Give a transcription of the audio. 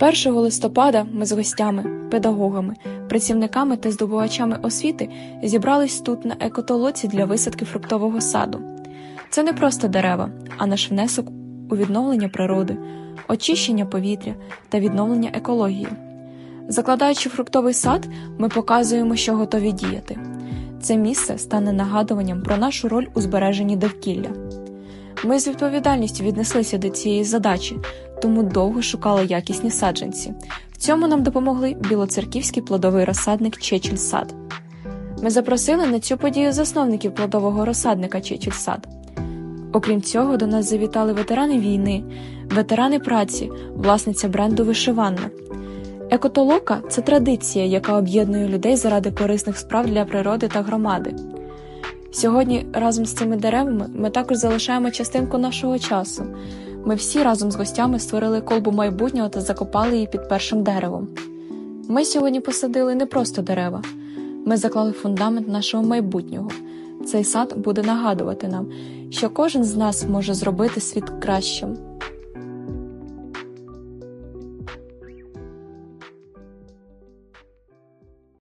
1 листопада ми з гостями, педагогами, працівниками та здобувачами освіти зібрались тут на екотолоці для висадки фруктового саду. Це не просто дерева, а наш внесок у відновлення природи, очищення повітря та відновлення екології. Закладаючи фруктовий сад, ми показуємо, що готові діяти. Це місце стане нагадуванням про нашу роль у збереженні довкілля. Ми з відповідальністю віднеслися до цієї задачі, тому довго шукали якісні саджанці. В цьому нам допомогли білоцерківський плодовий розсадник Чечіль Сад. Ми запросили на цю подію засновників плодового розсадника Чечіль Сад. Окрім цього, до нас завітали ветерани війни, ветерани праці, власниця бренду Вишиванна. Екотолока це традиція, яка об'єднує людей заради корисних справ для природи та громади. Сьогодні разом з цими деревами ми також залишаємо частинку нашого часу. Ми всі разом з гостями створили колбу майбутнього та закопали її під першим деревом. Ми сьогодні посадили не просто дерева, ми заклали фундамент нашого майбутнього. Цей сад буде нагадувати нам, що кожен з нас може зробити світ кращим.